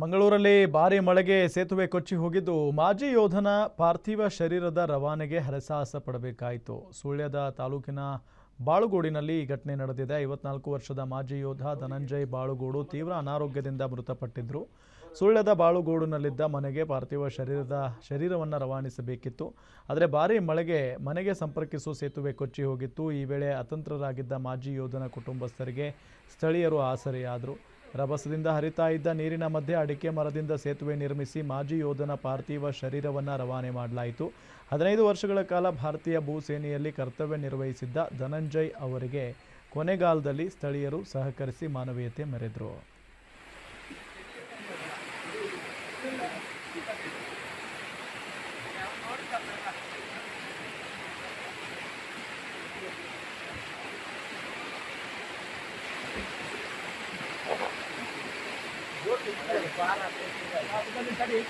ಮಂಗಳೂರಲ್ಲಿ ಭಾರಿ ಮಳೆಗೆ ಸೇತುವೆ ಕೊಚ್ಚಿ ಹೋಗಿದ್ದು ಮಾಜಿ ಯೋಧನ ಪಾರ್ಥಿವ ಶರೀರದ ರವಾನೆಗೆ ಹರಸಾಹಸ ಪಡಬೇಕಾಯಿತು. ಸುಳ್ಯದ ತಾಲೂಕಿನ ಬಾಳುಗೋಡಿನಲ್ಲಿ ಈ ಘಟನೆ ನಡೆದಿದೆ. ಐವತ್ನಾಲ್ಕು ವರ್ಷದ ಮಾಜಿ ಯೋಧ ಧನಂಜಯ್ ಬಾಳುಗೋಡು ತೀವ್ರ ಅನಾರೋಗ್ಯದಿಂದ ಮೃತಪಟ್ಟಿದ್ದರು ಸುಳ್ಯದ ಬಾಳುಗೋಡಿನಲ್ಲಿದ್ದ ಮನೆಗೆ ಪಾರ್ಥಿವ ಶರೀರದ ಶರೀರವನ್ನು ರವಾನಿಸಬೇಕಿತ್ತು. ಆದರೆ ಭಾರಿ ಮಳೆಗೆ ಮನೆಗೆ ಸಂಪರ್ಕಿಸುವ ಸೇತುವೆ ಕೊಚ್ಚಿ ಹೋಗಿತ್ತು. ಈ ವೇಳೆ ಅತಂತ್ರರಾಗಿದ್ದ ಮಾಜಿ ಯೋಧನ ಕುಟುಂಬಸ್ಥರಿಗೆ ಸ್ಥಳೀಯರು ಆಸರೆಯಾದರು. ರಭಸದಿಂದ ಹರಿತಾ ಇದ್ದ ನೀರಿನ ಮಧ್ಯೆ ಅಡಿಕೆ ಮರದಿಂದ ಸೇತುವೆ ನಿರ್ಮಿಸಿ ಮಾಜಿ ಯೋಧನ ಪಾರ್ಥಿವ ಶರೀರವನ್ನು ರವಾನೆ ಮಾಡಲಾಯಿತು. ಹದಿನೈದು ವರ್ಷಗಳ ಕಾಲ ಭಾರತೀಯ ಭೂಸೇನೆಯಲ್ಲಿ ಕರ್ತವ್ಯ ನಿರ್ವಹಿಸಿದ್ದ ಧನಂಜಯ್ ಅವರಿಗೆ ಕೊನೆಗಾಲದಲ್ಲಿ ಸ್ಥಳೀಯರು ಸಹಕರಿಸಿ ಮಾನವೀಯತೆ ಮೆರೆದರು. Nah, kita bisa di